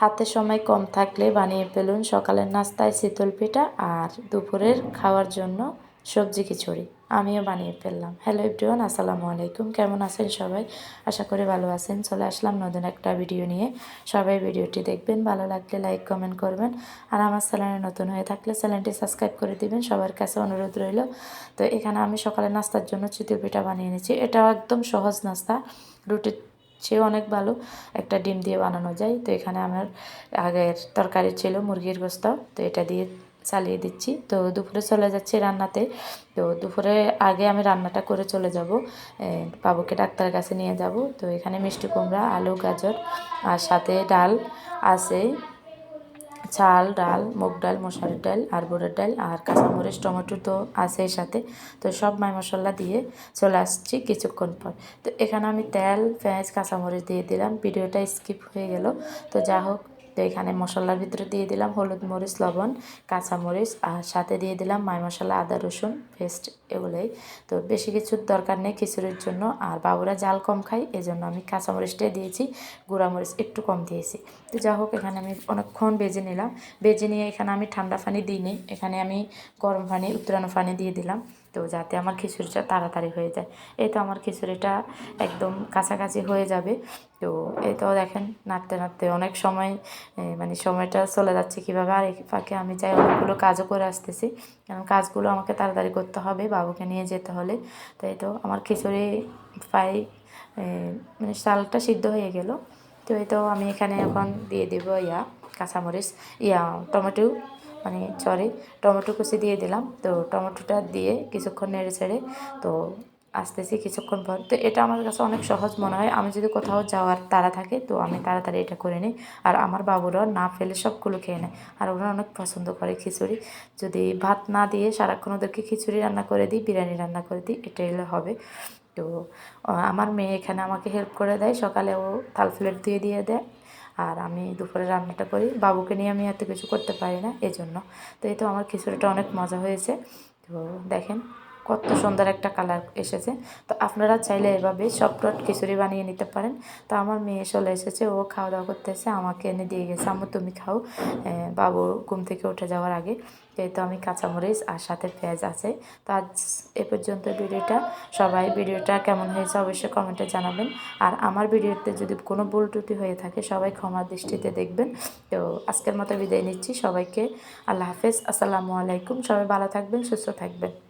হাতে সময় কম থাকলে বানিয়ে ফেলুন সকালের নাস্তায় শীতল পিঠা আর দুপুরের খাওয়ার জন্য সবজি খিচুড়ি। আমিও বানিয়ে ফেললাম। হ্যালো এভরিওয়ান, আসসালামু আলাইকুম। কেমন আছেন সবাই? আশা করি ভালো আছেন। চলে আসলাম নতুন একটা ভিডিও নিয়ে। সবাই ভিডিওটি দেখবেন, ভালো লাগলে লাইক, কমেন্ট করবেন। আর আমার চ্যানেলে নতুন হয়ে থাকলে চ্যানেলটি সাবস্ক্রাইব করে দিবেন। সবার কাছে অনুরোধ রইল। তো এখানে আমি সকালে নাস্তার জন্য চিতল পিঠা বানিয়ে নিয়েছি এটাও একদম সহজ নাস্তা। রুটির চেয়ে অনেক ভালো। একটা ডিম দিয়ে বানানো যায়। তো এখানে আমার আগের তরকারি ছিল মুরগির গোস্ত। তো এটা দিয়ে চালিয়ে দিচ্ছি। তো দুপুরে চলে যাচ্ছি রান্নাতে। তো দুপুরে আগে আমি রান্নাটা করে চলে যাব। বাবুকে ডাক্তারের কাছে নিয়ে যাব। তো এখানে মিষ্টি কুমড়া, আলু, গাজর আর সাথে ডাল আছে। চাল, ডাল, মুগ ডাল মশারির ডাল আর বোরের ডাল আর কাঁচামরিচ, টমেটো তো আছে এর সাথে। তো সব মাই মশলা দিয়ে চলে আসছি কিছুক্ষণ পর। তো এখানে আমি তেল, পেঁয়াজ, কাঁচামরিচ দিয়ে দিলাম। ভিডিওটা স্কিপ হয়ে গেল। তো যা হোক তো এখানে মশলার ভিতরে দিয়ে দিলাম হলুদ মরিচ, লবণ কাঁচামরিচ আর সাথে দিয়ে দিলাম মাই মশলা, আদা, রসুন, পেস্ট এগুলোই। তো বেশি কিছুর দরকার নেই খিচুড়ির জন্য। আর বাবুরা জাল কম এই জন্য আমি কাঁচামরিচটাই দিয়েছি গুঁড়ামরিচ একটু কম দিয়েছি। তো যা হোক, এখানে আমি অনেকক্ষণ বেজে নিলাম। বেজে নিয়ে এখানে আমি ঠান্ডা পানি দিইনি। এখানে আমি গরম পানি উত্তরানো পানি দিয়ে দিলাম। তো যাতে আমার খিচুড়িটা তাড়াতাড়ি হয়ে যায়। এই তো আমার খিচুড়িটা একদম কাছাকাছি হয়ে যাবে। তো এই তো দেখেন, নাড়তে নাড়তে অনেক সময় মানে সময়টা চলে যাচ্ছে কীভাবে। আর এই ফাঁকে আমি চাই অনেকগুলো কাজও করে আসতেছি। কারণ কাজগুলো আমাকে তাড়াতাড়ি করতে হবে, বাবুকে নিয়ে যেতে হলে। তাই তো আমার খিচুড়ি প্রায় মানে চালটা সিদ্ধ হয়ে গেল। তো এই তো আমি এখানে এখন দিয়ে দেবো ইয়া, কাঁচামরিচ, ইয়া, টমেটো মানে সরি টমেটো কুচি দিয়ে দিলাম। তো টমেটোটা দিয়ে কিছুক্ষণ নেড়ে ছেড়ে তো আসতেছি কিছুক্ষণ পর। তো এটা আমার কাছে অনেক সহজ মনে হয়। আমি যদি কোথাও যাওয়ার তাড়া থাকে তো আমি তাড়াতাড়ি এটা করে নিই। আর আমার বাবুরাও না ফেলে সবগুলো খেয়ে নেয়। আর ওরা অনেক পছন্দ করে খিচুড়ি। যদি ভাত না দিয়ে সারাক্ষণ ওদেরকে খিচুড়ি রান্না করে দিই, বিরিয়ানি রান্না করে দিই, এটাই হবে। তো আমার মেয়ে এখানে আমাকে হেল্প করে দেয়। সকালে ও থাল প্লেট দিয়ে দিয়ে দেয়। আর আমি দুপুরে রান্নাটা করি। বাবুকে নিয়ে আমি এত কিছু করতে পারি না, এজন্য। জন্য তো এই তো আমার খিচুড়িটা অনেক মজা হয়েছে। তো দেখেন কত সুন্দর একটা কালার এসেছে। তো আপনারা চাইলে এভাবে সফট খিচুড়ি বানিয়ে নিতে পারেন। তো আমার মেয়ে চলে এসেছে, ও খাওয়া দাওয়া করতেছে, আমাকে এনে দিয়ে গেছে আমার তুমি খাও। বাবু ঘুম থেকে উঠে যাওয়ার আগে। যেহেতু আমি কাঁচামরিচ আর সাথে পেঁয়াজ আছে। তো আজ এ পর্যন্ত ভিডিওটা, সবাই ভিডিওটা কেমন হয়েছে অবশ্যই কমেন্টে জানাবেন। আর আমার ভিডিওতে যদি কোনো ভুল ত্রুটি হয়ে থাকে, সবাই ক্ষমার দৃষ্টিতে দেখবেন। তো আজকের মতো বিদায় নিচ্ছি, সবাইকে আল্লাহ হাফেজ, আসসালামু আলাইকুম, সবাই ভালো থাকবেন, সুস্থ থাকবেন।